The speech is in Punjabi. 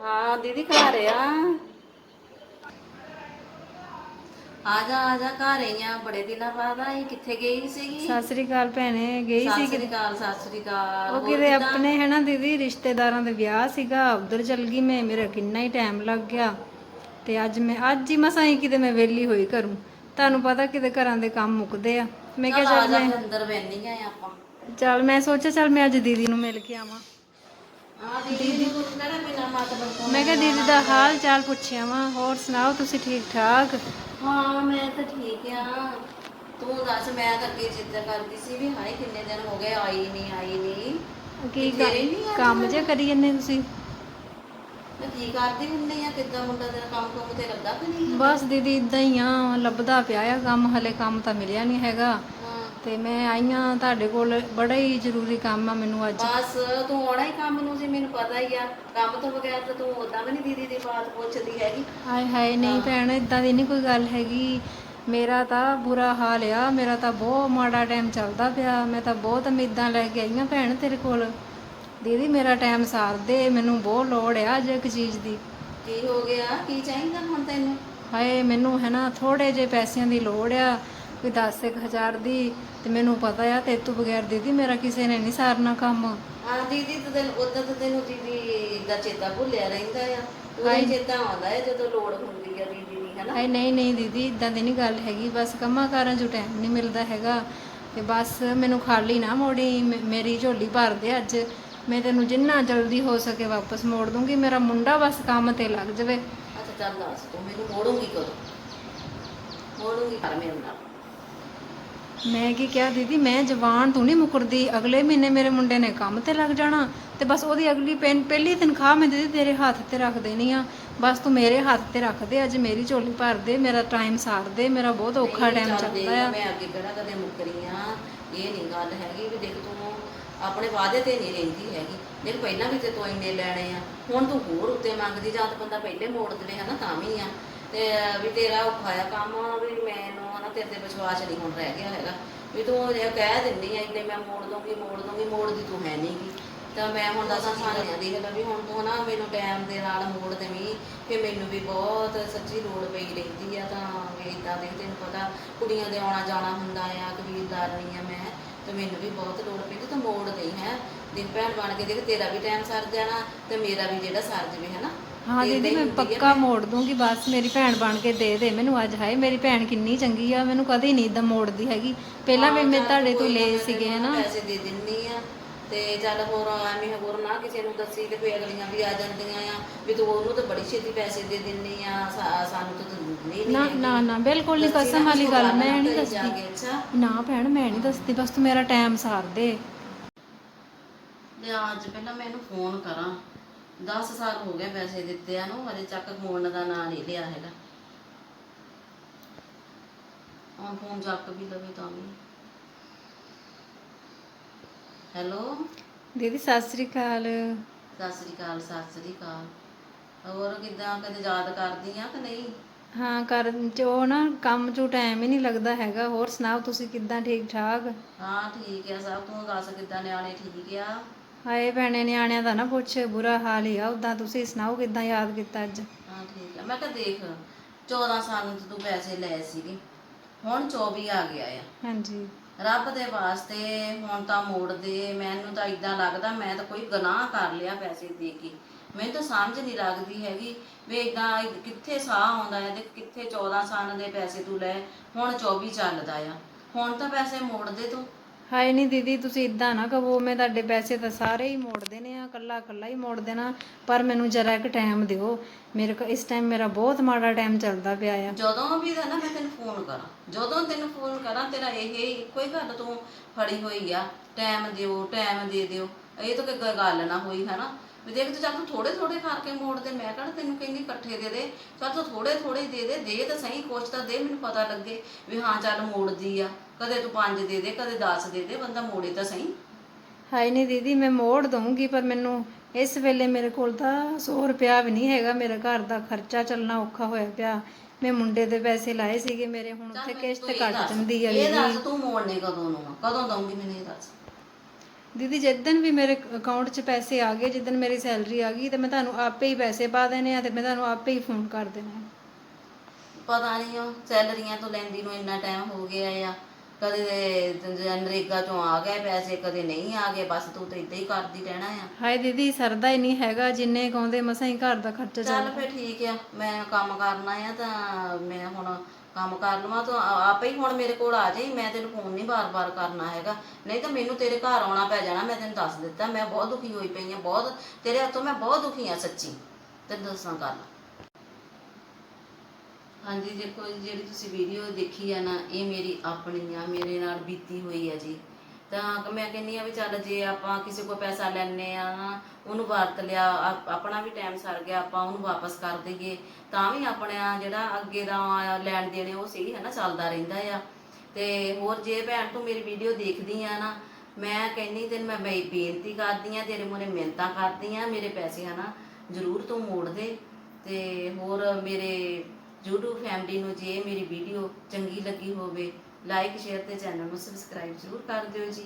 ਹਾਂ ਦੀਦੀ ਘਰ ਆ। ਆ ਜਾ ਆ ਜਾ ਘਰ ਹੀ ਆ। ਬੜੇ ਦਿਨਾਂ ਬਾਅਦ ਆਈ। ਕਿੱਥੇ ਗਈ ਸੀਗੀ? ਸਤਿ ਸ੍ਰੀ ਅਕਾਲ ਭੈਣੇ ਗਈ ਸਤਿ ਸੀ ਸ੍ਰੀ ਅਕਾਲ ਸਤਿ ਸ੍ਰੀ ਅਕਾਲ। ਉਹ ਕਿਤੇ ਆਪਣੇ ਹੈ ਨਾ ਦੀਦੀ ਰਿਸ਼ਤੇਦਾਰਾਂ ਦੇ ਵਿਆਹ ਸੀਗਾ। ਉਧਰ ਚਲ ਗਈ ਮੈਂ ਮੇਰਾ ਕਿੰਨਾ ਹੀ ਟਾਈਮ ਲੱਗ ਗਿਆ। ਤੇ ਅੱਜ ਮੈਂ ਅੱਜ ਹੀ ਮਸਾਂ ਹੀ ਕਿਤੇ ਮੈਂ ਵਿਹਲੀ ਹੋਈ ਕਰੂੰ ਤੁਹਾਨੂੰ ਪਤਾ ਕਿਤੇ ਘਰਾਂ ਦੇ ਕੰਮ ਮੁੱਕਦੇ ਆ। ਮੈਂ ਕਿਹਾ ਆ ਜਾ ਫਿਰ ਅੰਦਰ ਬੈਠੀਆਂ ਆ ਆਪਾਂ। ਚੱਲ ਮੈਂ ਸੋਚਿਆ ਚੱਲ ਮੈਂ ਅੱਜ ਦੀਦੀ ਨੂੰ ਮਿਲ ਕੇ ਆਵਾਂ। ਮੈਂ ਕਿਹਾ ਦੀਦੀ ਦਾ ਹਾਲ ਚਾਲ ਪੁੱਛਿਆ ਵਾਂ ਹੋਰ ਸੁਣਾਓ ਤੁਸੀਂ ਠੀਕ ਠਾਕ? ਹਾਂ ਮੈਂ ਤਾਂ ਠੀਕ ਆ। ਤੂੰ ਦੱਸ ਮੈਂ ਤਾਂ ਅੱਗੇ ਚਿੰਤਾ ਕਰਦੀ ਸੀ ਵੀ ਹਾਏ ਕਿੰਨੇ ਦਿਨ ਹੋ ਗਏ ਆਈ ਨਹੀਂ ਆਈ ਨਹੀਂ ਕੀ ਕੰਮ ਜੇ ਕਰੀ ਜੰਨੇ ਤੁਸੀਂ? ਮੈਂ ਕੀ ਕਰਦੀ ਹੁੰਦੀ ਆ ਕਿੱਦਾਂ ਮੁੰਡਾ ਤੇਰਾ ਕੰਮ ਕੰਮ ਤੇ ਲੱਗਾ ਕਿ ਨਹੀਂ ਬਸ ਦੀਦੀ ਇਦਾਂ ਹੀ ਆ ਲੱਭਦਾ ਪਿਆ ਆ ਕੰਮ ਹਲੇ ਕੰਮ ਤਾਂ ਮਿਲਿਆ ਨਹੀਂ ਹੈਗਾ। ਤੇ ਮੈਂ ਆਈਆਂ ਤੁਹਾਡੇ ਕੋਲ ਬੜਾ ਹੀ ਜ਼ਰੂਰੀ ਕੰਮ ਆ ਮੈਨੂੰ ਅੱਜ। ਬਸ ਤੂੰ ਆਉਣਾ ਹੀ ਕੰਮ ਨੂੰ ਸੀ ਮੈਨੂੰ ਪਤਾ ਹੀ ਆ। ਕੰਮ ਤੋਂ ਬਗੈਰ ਤਾਂ ਤੂੰ ਉਦਾਂ ਵੀ ਨਹੀਂ ਦੀਦੀ ਦੀ ਬਾਤ ਪੁੱਛਦੀ ਹੈਗੀ। ਹਾਏ ਹਾਏ ਨਹੀਂ ਭੈਣ ਇਦਾਂ ਦੀ ਨਹੀਂ ਕੋਈ ਗੱਲ ਹੈਗੀ। ਮੇਰਾ ਤਾਂ ਬੁਰਾ ਹਾਲ ਆ ਮੇਰਾ ਤਾਂ ਬਹੁਤ ਮਾੜਾ ਟਾਈਮ ਚੱਲਦਾ ਪਿਆ। ਮੈਂ ਤਾਂ ਬਹੁਤ ਉਮੀਦਾਂ ਲੈ ਕੇ ਆਈਆਂ ਭੈਣ ਤੇਰੇ ਕੋਲ। ਦੀਦੀ ਮੇਰਾ ਟਾਈਮ ਸਾਰ ਦੇ ਮੈਨੂੰ ਬਹੁਤ ਲੋੜ ਆ ਅੱਜ ਇੱਕ ਚੀਜ਼ ਦੀ। ਕੀ ਹੋ ਗਿਆ? ਕੀ ਚਾਹੀਦਾ ਹੁਣ ਤੈਨੂੰ? ਹਾਏ ਮੈਨੂੰ ਹੈ ਨਾ ਥੋੜੇ ਜਿਹੇ ਪੈਸਿਆਂ ਦੀ ਲੋੜ ਆ। ਕੋਈ 10000 ਦੀ ਤੇ ਮੈਨੂੰ ਪਤਾ ਆ ਤੇ ਤੋਂ ਬਗੈਰ ਦੀਦੀ ਮੇਰਾ ਕਿਸੇ ਨੇ ਨਹੀਂ ਸਾਰਨਾ ਕੰਮ। ਹਾਂ ਦੀਦੀ ਤੈਨੂੰ ਉਦਾਂ ਤਾਂ ਤੈਨੂੰ ਦੀਦੀ ਦਾ ਚੇਤਾ ਭੁੱਲਿਆ ਰਹਿੰਦਾ ਆ। ਉਹਦਾ ਹੀ ਚੇਤਾ ਆਉਂਦਾ ਹੈ ਜਦੋਂ ਲੋੜ ਹੁੰਦੀ ਆ ਦੀਦੀ ਦੀ ਹੈਨਾ? ਹਾਏ ਨਹੀਂ ਨਹੀਂ ਦੀਦੀ ਇਦਾਂ ਦੀ ਨਹੀਂ ਗੱਲ ਹੈਗੀ। ਬਸ ਕੰਮਾਂ ਕਾਰਾਂ 'ਚੋਂ ਟਾਈਮ ਨਹੀਂ ਮਿਲਦਾ ਹੈਗਾ। ਤੇ ਬਸ ਮੈਨੂੰ ਖਾਲੀ ਨਾ ਮੋੜੀ ਮੇਰੀ ਝੋਲੀ ਭਰ ਦੇ ਅੱਜ। ਮੈਂ ਤੈਨੂੰ ਜਿੰਨਾ ਜਲਦੀ ਹੋ ਸਕੇ ਵਾਪਸ ਮੋੜ ਦੂੰਗੀ। ਮੇਰਾ ਮੁੰਡਾ ਬਸ ਕੰਮ ਤੇ ਲੱਗ ਜਾਵੇ। ਅੱਛਾ ਚੱਲ ਦੱਸ ਤੂੰ ਮੈਨੂੰ ਮੋੜੂਗੀ ਕਦੋਂ? ਮੋੜੂਗੀ ਕਰ ਮੇਰੇ ਨਾਲ। ਮੈਂ ਕੀ ਕਿਹਾ ਦੀਦੀ ਮੈਂ ਜਵਾਨ ਤੂੰ ਨਹੀਂ ਮੁਕਰਦੀ। ਅਗਲੇ ਮਹੀਨੇ ਮੇਰੇ ਮੁੰਡੇ ਨੇ ਕੰਮ ਤੇ ਲੱਗ ਜਾਣਾ ਤੇ ਬਸ ਉਹਦੀ ਅਗਲੀ ਪੈਨ ਪਹਿਲੀ ਤਨਖਾਹ ਮੈਂ ਦੀਦੀ ਤੇਰੇ ਹੱਥ ਤੇ ਰੱਖ ਦੇਣੀ ਆ। ਬਸ ਤੂੰ ਮੇਰੇ ਹੱਥ ਤੇ ਰੱਖ ਦੇ ਅੱਜ ਮੇਰੀ ਝੋਲੀ ਭਰ ਦੇ ਮੇਰਾ ਟਾਈਮ ਸਾਰ ਦੇ ਮੇਰਾ ਬਹੁਤ ਔਖਾ ਟਾਈਮ ਚੱਲਦਾ ਆ। ਮੈਂ ਅੱਗੇ ਕਿਹੜਾ ਕਦੇ ਮੁੱਕਰੀ ਆ। ਇਹ ਨਹੀਂ ਗੱਲ ਹੈਗੀ ਵੀ ਦੇਖ ਤੂੰ ਆਪਣੇ ਵਾਅਦੇ ਤੇ ਨਹੀਂ ਰਹਿੰਦੀ ਹੈਗੀ। ਦੇਖ ਪਹਿਲਾਂ ਵੀ ਤੇ ਤੂੰ ਇੰਨੇ ਲੈਣੇ ਆ। ਹੁਣ ਤੂੰ ਹੋਰ ਉੱਤੇ ਮੰਗਦੀ ਜਾਂ ਤਾਂ ਬੰਦਾ ਪਹਿਲੇ ਮੋੜ ਦੇਵੇ ਹਨਾ ਤਾਂ ਵੀ ਆ। ਤੇ ਵੀ ਤੇਰਾ ਔਖਾ ਆ ਕੰਮ ਵੀ ਮੈਨੂੰ ਹਨਾ ਤੇਰੇ ਤੇ ਵਿਸ਼ਵਾਸ ਨਹੀਂ ਹੁਣ ਰਹਿ ਗਿਆ ਹੈਗਾ। ਵੀ ਤੂੰ ਇਹ ਕਹਿ ਦਿੰਦੀ ਆ ਇੰਨੇ ਮੈਂ ਮੋੜ ਦੂੰਗੀ ਮੋੜ ਦੂੰਗੀ ਮੋੜਦੀ ਤੂੰ ਹੈ ਨਹੀਂਗੀ ਤਾਂ ਮੈਂ ਹੁਣ ਦੱਸਾਂ ਸਾਰਿਆਂ ਦੇਖ ਲੈ ਵੀ ਹੁਣ ਤੂੰ ਨਾ ਮੈਨੂੰ ਟਾਈਮ ਦੇ ਨਾਲ ਮੋੜ ਦੇਵੀਂ ਕਿ ਮੈਨੂੰ ਵੀ ਬਹੁਤ ਸੱਚੀ ਲੋੜ ਪਈ ਰਹਿੰਦੀ ਆ। ਤਾਂ ਵੀ ਇਦਾਂ ਦੇ ਤੈਨੂੰ ਪਤਾ ਕੁੜੀਆਂ ਦੇ ਆਉਣਾ ਜਾਣਾ ਹੁੰਦਾ ਆ ਕਬੀਲਦਾਰਨੀ ਆ ਮੈਂ ਤੇ ਮੈਨੂੰ ਵੀ ਬਹੁਤ ਲੋੜ ਪੈਂਦੀ ਤਾਂ ਮੋੜ ਦੇਈ ਹੈ। ਦਿਨ ਭੈਣ ਬਣ ਕੇ ਦੇਖ ਤੇਰਾ ਵੀ ਟਾਈਮ ਸਰ ਜਾਣਾ ਤੇ ਮੇਰਾ ਵੀ ਜਿਹੜਾ ਸਰ ਜਵੇ ਹਨਾ। ਹਾਂ ਦੀਦੀ ਮੈਂ। ਪੱਕਾ ਮੋੜ ਦੂੰਗੀ ਬਸ ਮੇਰੀ ਭੈਣ ਬਣ ਕੇ ਦੇ ਦੇ ਮੈਨੂੰ ਅੱਜ ਹਾਏ ਮੇਰੀ ਭੈਣ ਕਿੰਨੀ ਚੰਗੀ ਆ ਮੈਨੂੰ ਕਦੇ ਨਹੀਂ ਇਦਾਂ ਮੋੜਦੀ ਹੈਗੀ। ਪਹਿਲਾਂ ਵੀ ਮੈਂ ਤੁਹਾਡੇ ਤੋਂ ਕੋਈ ਨਾ, ਲਏ ਸੀਗੇ ਹਨਾ? ਪੈਸੇ ਦੇ ਦਿੰਨੀ ਆ ਤੇ ਚੱਲ ਹੋਰ ਐਵੇਂ ਹੋਰ ਨਾ ਕਿਸੇ ਨੂੰ ਦੱਸੀ ਤੇ ਫੇਰ ਅਗਲੀਆਂ ਵੀ ਆ ਜਾਂਦੀਆਂ ਆ ਵੀ ਤੂੰ ਉਹਨੂੰ ਤਾਂ ਬੜੀ ਛੇਤੀ ਪੈਸੇ ਦੇ ਦਿੰਨੀ ਆ ਸਾਨੂੰ ਤਾਂ ਨਹੀਂ ਨਾ। ਨਾ ਨਾ ਬਿਲਕੁਲ ਨਹੀਂ ਕਸਮ ਨਾ ਵਾਲੀ ਗੱਲ ਮੈਂ ਨਹੀਂ ਦੱਸਦੀ। ਨਾ ਭੈਣ ਮੈਂ ਨਹੀਂ ਦੱਸਦੀ ਬਸ ਤੂੰ ਮੇਰਾ ਟਾਈਮ ਸਾਰ ਦੇ। ਤੇ ਅੱਜ ਪਹਿਲਾਂ ਮੈਂ ਇਹਨੂੰ ਫੋਨ ਕਰਾਂ। 10 ਸਾਲ ਹੋ ਗਏ ਪੈਸੇ ਦਿੱਤੇ ਆ ਨੂੰ ਹਜੇ ਚੱਕ ਮੋੜਨ ਦਾ ਨਾਂ ਨਹੀਂ ਲਿਆ ਹੈਗਾ। ਹੁਣ ਫੋਨ ਚੱਕ ਵੀ ਲਵੇ ਤਾਂ ਵੀ। ਹੈਲੋ? ਦੀਦੀ ਸਤਿ ਸ੍ਰੀ ਅਕਾਲ। ਸਤਿ ਸ੍ਰੀ ਅਕਾਲ ਸਤਿ ਸ੍ਰੀ ਅਕਾਲ। ਹੋਰ ਕਿਦਾਂ ਕਦੇ ਯਾਦ ਕਰਦੀ ਆ ਕਿ ਨਹੀਂ? ਹਾਂ ਚ ਉਹ ਨਾ ਕੰਮ ਚੋਂ ਟਾਈਮ ਹੀ ਨਹੀਂ ਲੱਗਦਾ ਹੈਗਾ। ਹੋਰ ਸੁਣਾਓ ਤੁਸੀਂ ਕਿੱਦਾਂ ਠੀਕ ਠਾਕ ਹਾਂ ਠੀਕ ਆ। ਸਭ ਤੂੰ ਦੱਸ ਕਿਦਾਂ ਨਿਆਣੇ ਠੀਕ ਆ? ਹਾਏ ਭੈਣੇ ਨਿਆਣਿਆਂ ਦਾ ਨਾ ਪੁੱਛ ਬੁਰਾ ਹਾਲ ਹੀ ਆ ਉਦਾਂ ਤੁਸੀਂ ਸੁਣਾਓ ਕਿੱਦਾਂ ਯਾਦ ਕੀਤਾ ਅੱਜ? ਹਾਂ ਠੀਕ ਆ। ਮੈਂ ਕਿਹਾ ਦੇਖ 14 ਸਾਲ ਨੂੰ ਤੂੰ ਪੈਸੇ ਲਏ ਸੀਗੇ ਹੁਣ 24 ਆ ਗਿਆ ਆ। ਹਾਂਜੀ। ਰੱਬ ਦੇ ਵਾਸਤੇ ਹੁਣ ਤਾਂ ਮੋੜ ਦੇ ਮੈਨੂੰ ਤਾਂ ਇਦਾਂ ਲੱਗਦਾ ਮੈਂ ਤਾਂ ਕੋਈ ਗੁਨਾਹ ਕਰ ਲਿਆ ਪੈਸੇ ਦੇ ਕੇ। ਮੈਨੂੰ ਤਾਂ ਸਮਝ ਨਹੀਂ ਲੱਗਦੀ ਹੈਗੀ ਵੀ ਇਦਾਂ ਕਿੱਥੇ ਸਾਹ ਆਉਂਦਾ ਹੈ ਤੇ ਕਿੱਥੇ 14 ਸਾਲ ਦੇ ਪੈਸੇ ਤੂੰ ਲੈ ਹੁਣ 24 ਚੱਲਦਾ ਆ। ਹੁਣ ਤਾਂ ਪੈਸੇ ਮੋੜ ਦੇ ਤੂੰ। ਹਾਏ ਨਹੀਂ ਦੀਦੀ, ਤੁਸੀਂ ਇਦਾਂ ਨਾ ਕਹੋ, ਮੈਂ ਤੁਹਾਡੇ ਪੈਸੇ ਤਾਂ ਸਾਰੇ ਹੀ ਮੋੜ ਦੇਣੇ ਆ ਕੱਲਾ ਕੱਲਾ ਹੀ ਮੋੜ ਦੇਣਾ, ਪਰ ਮੈਨੂੰ ਜਰਾ ਇੱਕ ਟਾਈਮ ਦਿਓ। ਮੇਰੇ ਕੋਲ ਇਸ ਟਾਈਮ ਮੇਰਾ ਬਹੁਤ ਮਾੜਾ ਟਾਈਮ ਚੱਲਦਾ ਪਿਆ ਆ। ਜਦੋਂ ਵੀ ਦਾ ਨਾ ਮੈਂ ਤੈਨੂੰ ਫੋਨ ਕਰਾਂ, ਜਦੋਂ ਤੈਨੂੰ ਫੋਨ ਕਰਾਂ, ਤੇਰਾ ਇਹ ਇੱਕੋ ਹੀ ਗੱਲ ਤੂੰ ਫੜੀ ਹੋਈ ਆ। ਟਾਈਮ ਦਿਓ ਟਾਈਮ ਦੇ ਦਿਓ। ਇਹ ਤਾਂ ਕੋਈ ਗੱਲ ਨਾ ਹੋਈ, ਹਨਾ? ਵੀ ਦੇਖ, ਤੂੰ ਚੱਲ ਤੂੰ ਥੋੜੇ ਥੋੜੇ ਕਰਕੇ ਮੋੜ ਦੇ, ਮੈਂ ਕਿਹੜਾ ਤੈਨੂੰ ਕਹਿੰਦੀ ਇਕੱਠੇ ਦੇ ਦੇ। ਚੱਲ ਤੂੰ ਥੋੜੇ ਥੋੜੇ ਦੇ ਦੇ ਦੇ ਤਾਂ ਸਹੀ, ਕੁਛ ਤਾਂ ਦੇ, ਮੈਨੂੰ ਪਤਾ ਲੱਗੇ ਵੀ ਹਾਂ, ਚੱਲ ਮੋੜਦੀ ਆ। ਕਦੇ ਤੂੰ 5 ਦੇ ਦੇ ਕਦੇ 10 ਦੇ ਦੇ ਬੰਦਾ ਮੋੜੇ ਤਾਂ ਸਹੀ। ਹਾਏ ਨਹੀਂ ਦੀਦੀ ਮੈਂ ਮੋੜ ਦਊਂਗੀ ਪਰ ਮੈਨੂੰ ਇਸ ਵੇਲੇ ਮੇਰੇ ਕੋਲ ਤਾਂ 100 ਰੁਪਿਆ ਵੀ ਨਹੀਂ ਹੈਗਾ ਮੇਰੇ ਘਰ ਦਾ ਖਰਚਾ ਚੱਲਣਾ ਔਖਾ ਹੋਇਆ ਪਿਆ। ਮੈਂ ਮੁੰਡੇ ਦੇ ਪੈਸੇ ਲਾਏ ਸੀਗੇ ਮੇਰੇ ਹੁਣ ਉੱਥੇ ਕਿਸ਼ਤ ਦੱਸ, ਜਾਂਦੀ ਆ ਇਹ ਦੱਸ ਤੂੰ ਮੋੜਨੇ ਕਦੋਂ ਨੂੰ ਆ? ਕਦੋਂ ਦਊਂਗੀ ਮੈਨੂੰ ਇਹ ਦੱਸ? ਦੀਦੀ ਜਿੱਦਣ ਵੀ ਮੇਰੇ ਅਕਾਊਂਟ 'ਚ ਪੈਸੇ ਆ ਗਏ ਜਿੱਦਣ ਮੇਰੀ ਸੈਲਰੀ ਆ ਗਈ ਤੇ ਮੈਂ ਤੁਹਾਨੂੰ ਆਪੇ ਹੀ ਪੈਸੇ ਪਾ ਦੇਣੇ ਆ ਤੇ ਮੈਂ ਤੁਹਾਨੂੰ ਆਪੇ ਹੀ ਫੋਨ ਕਰ ਦੇਣਾ। ਪਤਾ ਨਹੀਂ ਉਹ ਸੈਲਰੀਆਂ ਤੋਂ ਲੈਂਦੀ ਨੂੰ ਇੰਨਾ ਟਾਈਮ ਹੋ ਗਿਆ ਆ। ਕਦੇ ਨਰੇਗਾ ਚੋਂ ਆ ਗਏ ਪੈਸੇ ਕਦੇ ਨਹੀਂ ਆ ਗਏ ਬਸ ਤੂੰ ਤਾਂ ਇਦਾਂ ਹੀ ਕਰਦੀ ਰਹਿਣਾ ਆ। ਹਾਏ ਦੀਦੀ ਸਰਦਾ ਹੀ ਨਹੀਂ ਹੈਗਾ ਜਿੰਨੇ ਕਹੁੰਦੇ ਮਸਾਂ ਹੀ ਘਰ ਦਾ ਖਰਚਾ ਚੱਲ ਚੱਲ ਫੇ ਠੀਕ ਆ ਮੈਂ ਕੰਮ ਕਰਨਾ ਆ ਤਾਂ ਮੈਂ ਹੁਣ ਕੰਮ ਕਰ ਲਵਾਂ ਤੂੰ ਆ- ਆਪੇ ਹੀ ਹੁਣ ਮੇਰੇ ਕੋਲ ਆ ਜਾਈ ਮੈਂ ਤੈਨੂੰ ਫੋਨ ਨਹੀਂ ਬਾਰ-ਬਾਰ ਕਰਨਾ ਹੈਗਾ। ਨਹੀਂ ਤਾਂ ਮੈਨੂੰ ਤੇਰੇ ਘਰ ਆਉਣਾ ਪੈ ਜਾਣਾ ਮੈਂ ਤੈਨੂੰ ਦੱਸ ਦਿੱਤਾ ਮੈਂ ਬਹੁਤ ਦੁਖੀ ਹੋਈ ਪਈ ਆ ਬਹੁਤ ਤੇਰੇ ਹੱਥੋਂ ਮੈਂ ਬਹੁਤ ਦੁਖੀ ਆ ਸੱਚੀ। ਤੈਨੂੰ ਦੱਸਾਂ ਗੱਲ। ਹਾਂਜੀ ਦੇਖੋ ਜੀ, ਜਿਹੜੀ ਤੁਸੀਂ ਵੀਡੀਓ ਦੇਖੀ ਆ ਨਾ ਇਹ ਮੇਰੀ ਆਪਣੀ ਆ ਮੇਰੇ ਨਾਲ ਬੀਤੀ ਹੋਈ ਆ ਜੀ। ਤਾਂ ਮੈਂ ਕਹਿੰਨੀ ਆ ਵੀ ਚੱਲ ਜੇ ਆਪਾਂ ਕਿਸੇ ਕੋਲ ਪੈਸਾ ਲੈਣੇ ਆ ਉਹਨੂੰ ਵਰਤ ਲਿਆ ਆਪਣਾ ਵੀ ਟਾਈਮ ਸਰ ਗਿਆ ਆਪਾਂ ਉਹਨੂੰ ਵਾਪਸ ਕਰ ਦਈਏ ਤਾਂ ਵੀ ਆਪਣਾ ਜਿਹੜਾ ਅੱਗੇ ਦਾ ਲੈਣ ਦੇਣੇ ਉਹ ਸਹੀ ਹੈ ਨਾ ਚੱਲਦਾ ਰਹਿੰਦਾ ਆ। ਤੇ ਹੋਰ ਜੇ ਭੈਣ ਤੂੰ ਮੇਰੀ ਵੀਡੀਓ ਦੇਖਦੀ ਆ ਨਾ ਮੈਂ ਕਹਿੰਨੀ ਤੈਨੂੰ ਮੈਂ ਬੇਨਤੀ ਕਰਦੀ ਆ ਤੇਰੇ ਮੂਹਰੇ ਮਿਹਨਤਾਂ ਕਰਦੀ ਆ ਮੇਰੇ ਪੈਸੇ ਹਨਾ ਜ਼ਰੂਰ ਤੂੰ ਮੋੜ ਦੇ। ਤੇ ਹੋਰ ਮੇਰੇ YouTube ਫੈਮਿਲੀ ਨੂੰ ਜੇ ਮੇਰੀ ਵੀਡੀਓ ਚੰਗੀ ਲੱਗੀ ਹੋਵੇ ਲਾਈਕ ਸ਼ੇਅਰ ਤੇ ਚੈਨਲ ਨੂੰ ਸਬਸਕ੍ਰਾਈਬ ਜ਼ਰੂਰ ਕਰ ਦਿਓ ਜੀ।